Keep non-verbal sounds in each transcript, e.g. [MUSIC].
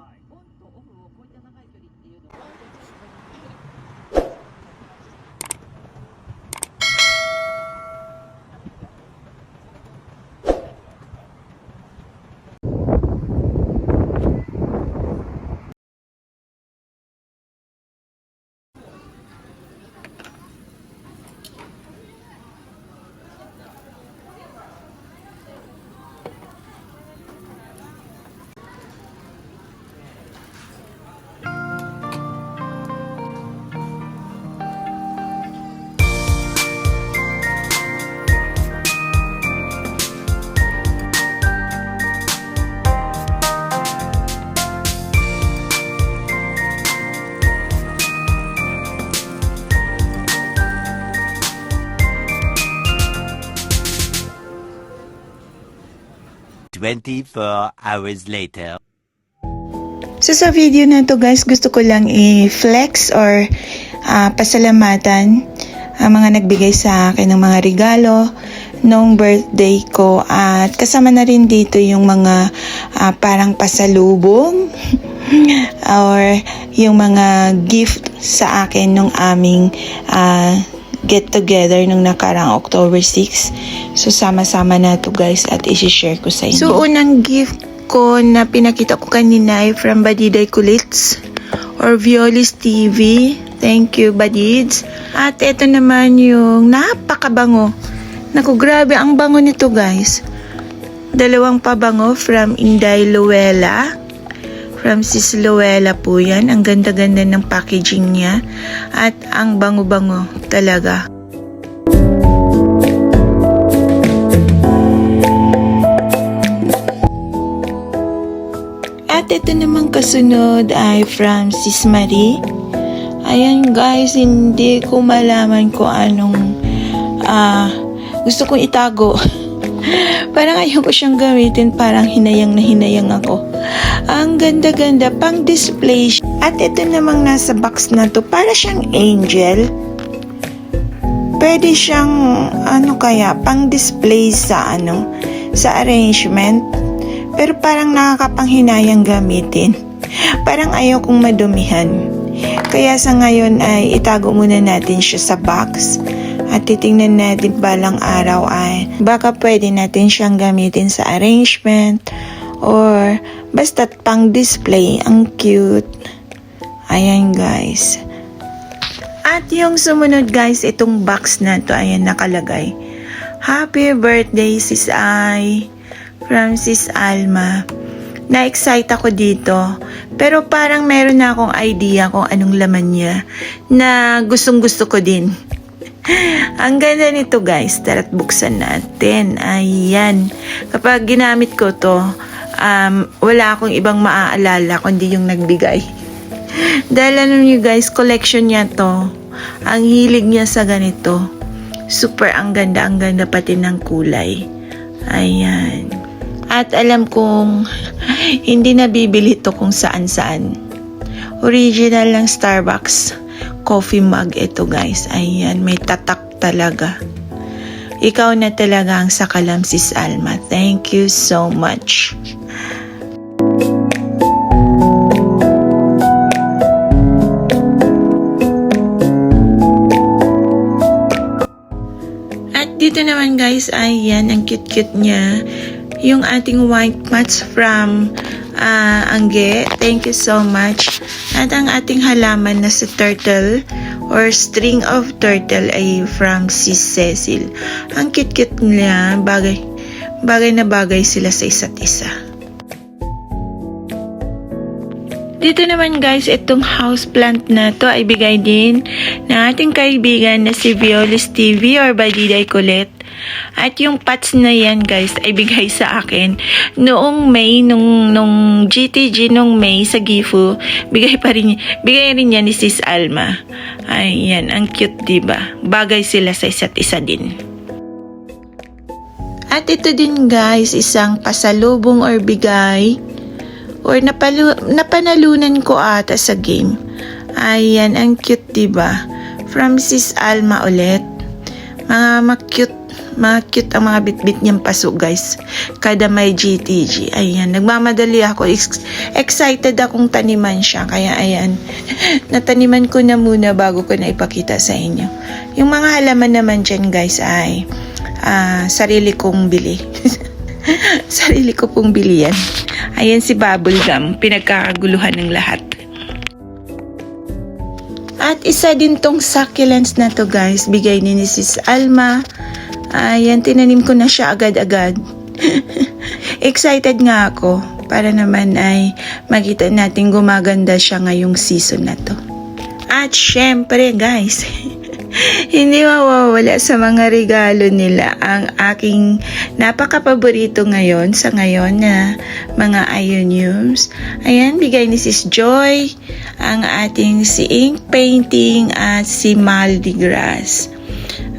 life 24 hours later. So sa video na to guys, gusto ko lang i-flex or uh, pasalamatan ang mga nagbigay sa akin ng mga regalo noong birthday ko at kasama na rin dito yung mga uh, parang pasalubong [LAUGHS] or yung mga gift sa akin nung aming uh, get together nung nakarang October 6. So sama-sama na to guys at isi-share ko sa inyo. So unang gift ko na pinakita ko kanina ay from Badiday Kulits or Violis TV. Thank you, Badids. At ito naman yung napakabango. Naku, grabe ang bango nito, guys. Dalawang pabango from Inday Luella. From Sis Luella po yan. Ang ganda-ganda ng packaging niya. At ang bango-bango talaga. At ito naman kasunod ay from Sis Marie. Ayan guys, hindi ko malaman kung anong ah, gusto kong itago. [LAUGHS] [LAUGHS] parang ayaw ko siyang gamitin, parang hinayang na hinayang ako. Ang ganda-ganda, pang display. At ito namang nasa box na to, para siyang angel. Pwede siyang, ano kaya, pang display sa ano, sa arrangement. Pero parang nakakapanghinayang gamitin. [LAUGHS] Parang ayaw kong madumihan. Kaya sa ngayon ay itago muna natin siya sa box. At titingnan natin balang araw ay baka pwede natin siyang gamitin sa arrangement or basta pang display. Ang cute. Ayan guys. At yung sumunod guys, itong box na to, ayan nakalagay. Happy birthday sis Ai from sis Alma. Na-excite ako dito. Pero parang meron na akong idea kung anong laman niya na gustong gusto ko din. [LAUGHS] Ang ganda nito guys. Tara't buksan natin. Ayan. Kapag ginamit ko to, um, wala akong ibang maaalala kundi yung nagbigay. [LAUGHS] Dahil alam nyo guys, collection niya to. Ang hilig niya sa ganito. Super ang ganda, ang ganda pati ng kulay. Ayan. At alam kong [LAUGHS] hindi nabibili to kung saan saan. Original ng Starbucks coffee mug ito guys. Ayan, may tatak talaga. Ikaw na talaga ang sakalam sis Alma. Thank you so much. At dito naman guys, ay yan, ang cute-cute niya. Yung ating white mats from ah, Angge. Thank you so much. At ang ating halaman na si turtle or string of turtle ay from si Cecil. Ang cute-cute niya. Bagay, bagay na bagay sila sa isa't isa. Dito naman guys, itong houseplant na to ay bigay din ng ating kaibigan na si Violis TV or Badiday Colette. At yung pots na yan guys ay bigay sa akin noong May, nung, nung GTG nung May sa Gifu. Bigay pa rin, bigay rin yan ni Sis Alma. Ayan, ang cute diba? Bagay sila sa isa't isa din. At ito din guys, isang pasalubong or bigay or napalu- napanalunan ko ata sa game. Ayan, ang cute, ba? From Sis Alma ulit. Mga ma-cute, Mga cute ang mga bitbit niyang paso guys. Kada may GTG. Ayan, nagmamadali ako. Ex- excited akong taniman siya. Kaya ayan, [LAUGHS] nataniman ko na muna bago ko na ipakita sa inyo. Yung mga halaman naman dyan guys ay ah, sarili kong bili. [LAUGHS] sarili ko pong bili yan. Ayan si Bubblegum, pinagkakaguluhan ng lahat. At isa din tong succulents na to guys, bigay ni Mrs. Alma. Ayan, tinanim ko na siya agad-agad. [LAUGHS] Excited nga ako para naman ay makita natin gumaganda siya ngayong season na to. At syempre guys, [LAUGHS] hindi mawawala sa mga regalo nila ang aking napaka-paborito ngayon sa ngayon na mga ioniums. Ayan, bigay ni Sis Joy ang ating si ink painting at si Maldi Grass.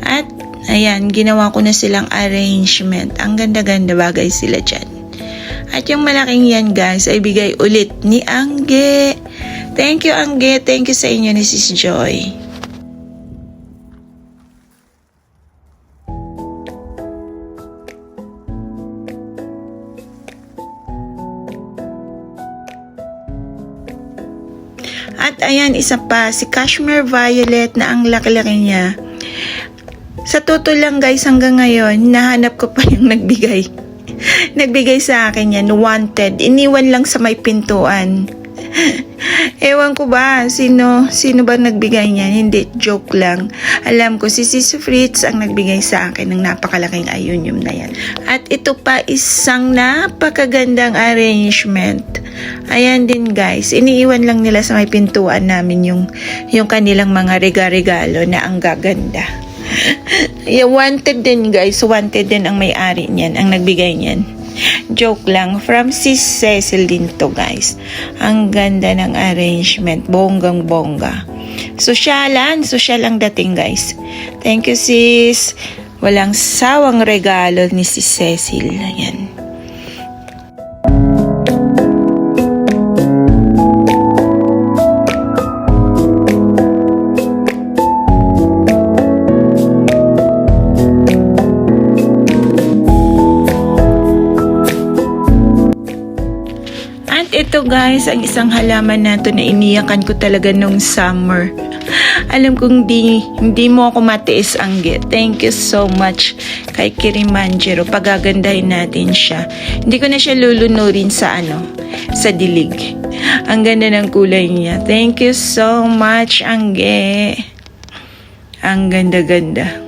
At ayan, ginawa ko na silang arrangement. Ang ganda-ganda bagay sila dyan. At yung malaking yan guys ay bigay ulit ni Angge. Thank you Angge. Thank you sa inyo ni Sis Joy. At ayan, isa pa, si Cashmere Violet na ang laki-laki niya. Sa totoo lang guys, hanggang ngayon, nahanap ko pa yung [LAUGHS] nagbigay. nagbigay sa akin yan, wanted. Iniwan lang sa may pintuan. [LAUGHS] Ewan ko ba, sino, sino ba nagbigay niyan? Hindi, joke lang. Alam ko, si Sis Fritz ang nagbigay sa akin ng napakalaking ayunyum na yan. At ito pa isang napakagandang arrangement. Ayan din guys, iniiwan lang nila sa may pintuan namin yung, yung kanilang mga rega-regalo na ang gaganda. Yeah, wanted din guys, wanted din ang may-ari niyan, ang nagbigay niyan. Joke lang, from Sis Cecil din to guys. Ang ganda ng arrangement, bonggang bongga. Sosyalan, sosyal ang dating guys. Thank you sis. Walang sawang regalo ni Sis Cecil. Ayan. Guys, ang isang halaman na to na iniyakan ko talaga nung summer. Alam kong di, hindi mo ako matiis ang Thank you so much kay Kirimanjaro. Pagagandahin natin siya. Hindi ko na siya lulunurin sa ano, sa dilig. Ang ganda ng kulay niya. Thank you so much, Angge. Ang ganda-ganda.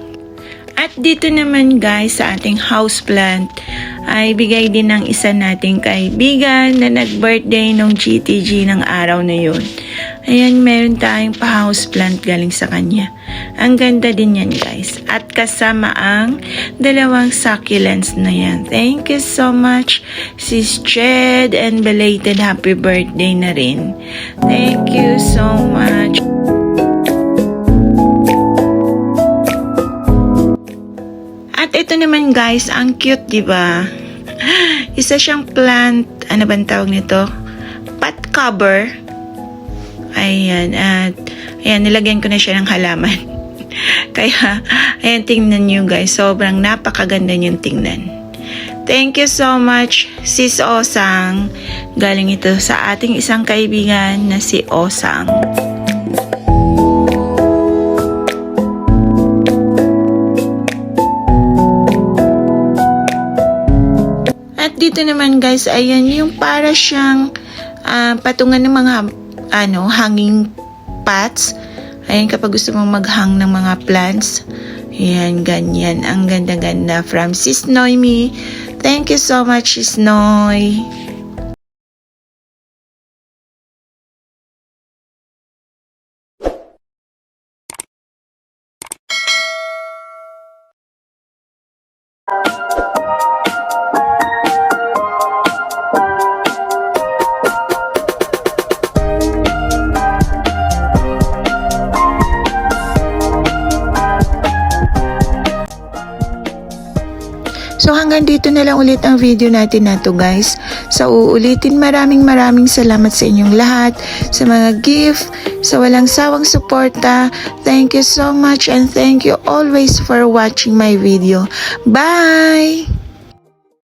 At dito naman guys sa ating houseplant ay bigay din ng isa nating kaibigan na nag-birthday nung GTG ng araw na yun. Ayan, meron tayong pa-houseplant galing sa kanya. Ang ganda din yan guys. At kasama ang dalawang succulents na yan. Thank you so much Sis Jed and belated happy birthday na rin. Thank you so much. Ito naman guys, ang cute, di ba? [GASPS] Isa siyang plant, ano ba tawag nito? Pot cover. Ayan, at ayan, nilagyan ko na siya ng halaman. [LAUGHS] Kaya, ayan, tingnan nyo guys, sobrang napakaganda niyong tingnan. Thank you so much, Sis Osang. Galing ito sa ating isang kaibigan na si Osang. Dito naman guys, ayan yung para siyang ah, patungan ng mga ano, hanging pots. Ayan kapag gusto mong maghang ng mga plants. Ayan, ganyan. Ang ganda-ganda from Sis Noemi. Thank you so much, Sis Noy. So hanggang dito na lang ulit ang video natin na to guys. Sa uulitin maraming maraming salamat sa inyong lahat, sa mga gift, sa walang sawang suporta. Thank you so much and thank you always for watching my video. Bye!